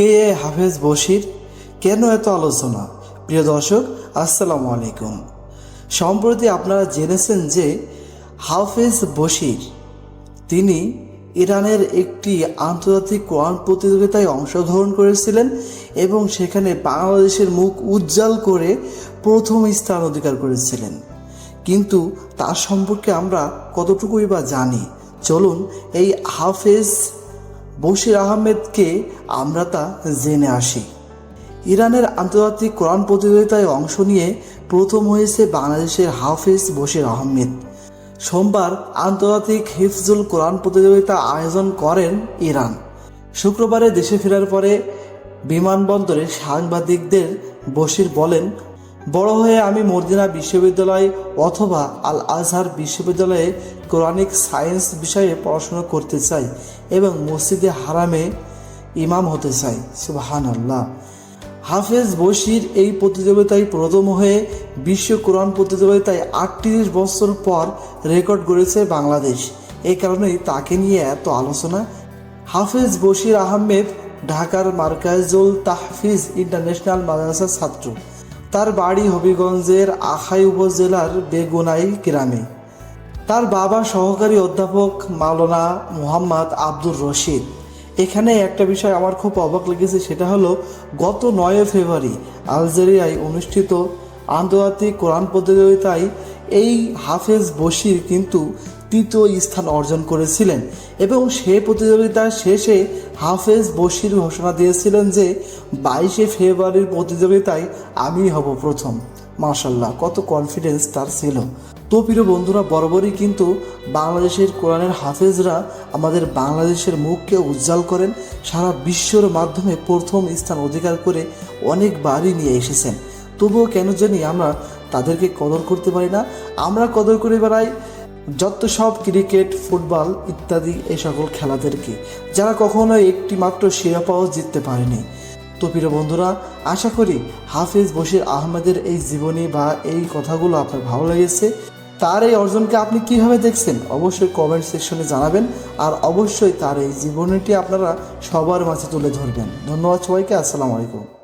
কে এ হাফেজ বশির? কেন এত আলোচনা? প্রিয় দর্শক, আসসালামু আলাইকুম। সম্প্রতি আপনারা জেনেছেন যে হাফেজ বশির, তিনি ইরানের একটি আন্তর্জাতিক কোরআন প্রতিযোগিতায় অংশগ্রহণ করেছিলেন এবং সেখানে বাংলাদেশের মুখ উজ্জ্বল করে প্রথম স্থান অধিকার করেছিলেন। কিন্তু তার সম্পর্কে আমরা কতটুকুই বা জানি? চলুন এই হাফেজ বশির আহমেদকে আমরা তা জেনে আসি। ইরানের আন্তর্জাতিক কোরআন প্রতিযোগিতায় অংশ নিয়ে প্রথম হয়েছে বাংলাদেশের হাফিজ বশির আহমেদ। সোমবার আন্তর্জাতিক হিফজুল কোরআন প্রতিযোগিতা আয়োজন করেন ইরান। শুক্রবারে দেশে ফেরার পরে বিমানবন্দরে সাংবাদিকদের বশির বলেন বড় হয়ে আমি মর্দিনা বিশ্ববিদ্যালয় অথবা আল আজহার বিশ্ববিদ্যালয়ে কোরআনিক সায়েন্স বিষয়ে পড়াশোনা করতে চাই এবং মসজিদে হারামে ইমাম হতে চাই। সুবাহান আল্লাহ হাফেজ বশির এই প্রতিযোগিতায় প্রথম হয়ে বিশ্ব কোরআন প্রতিযোগিতায় আটত্রিশ বছর পর রেকর্ড গড়েছে বাংলাদেশ। এই কারণেই তাকে নিয়ে এত আলোচনা। হাফেজ বশির আহমেদ, ঢাকার মার্কাজুল তাহফিজ ইন্টারন্যাশনাল মাদ্রাসার ছাত্র। তার বাড়ি হবিগঞ্জের আখাই উপজেলার বেগুনাই গ্রামে। তার বাবা সহকারী অধ্যাপক মাওলানা মোহাম্মদ আব্দুর রশিদ। এখানে একটা বিষয় আমার খুব অবাক লেগেছে, সেটা হলো গত নয় ফেব্রুয়ারি আলজেরিয়ায় অনুষ্ঠিত আন্তর্জাতিক কোরআন প্রতিযোগিতায় এই হাফেজ বশির কিন্তু তৃতীয় স্থান অর্জন করেছিলেন এবং সে প্রতিযোগিতার শেষে হাফেজ বশির ঘোষণা দিয়েছিলেন যে বাইশে ফেব্রুয়ারির প্রতিযোগিতায় আমি হব প্রথম। মার্শাল্লাহ কত কনফিডেন্স তার ছিল। তো প্রিয় বন্ধুরা, বরাবরই কিন্তু বাংলাদেশের কোরআনের হাফেজরা আমাদের বাংলাদেশের মুখকে উজ্জ্বল করেন। সারা বিশ্বর মাধ্যমে প্রথম স্থান অধিকার করে অনেকবারই নিয়ে এসেছেন। তবুও কেন জানি আমরা তাদেরকে কদর করতে পারি না। আমরা কদর করে বেড়াই যত সব ক্রিকেট, ফুটবল ইত্যাদি এই সকল খেলাদেরকে যারা কখনো একটি মাত্র শিরোপাও জিততে পারেনি। তো প্রিয় বন্ধুরা, আশা করি হাফিজ বশির আহমেদের এই জীবনী বা এই কথাগুলো আপনার ভালো লেগেছে। তার এই অর্জনকে আপনি কীভাবে দেখছেন অবশ্যই কমেন্ট সেকশনে জানাবেন আর অবশ্যই তার এই জীবনীটি আপনারা সবার মাঝে তুলে ধরবেন। ধন্যবাদ সবাইকে, আসসালামু আলাইকুম।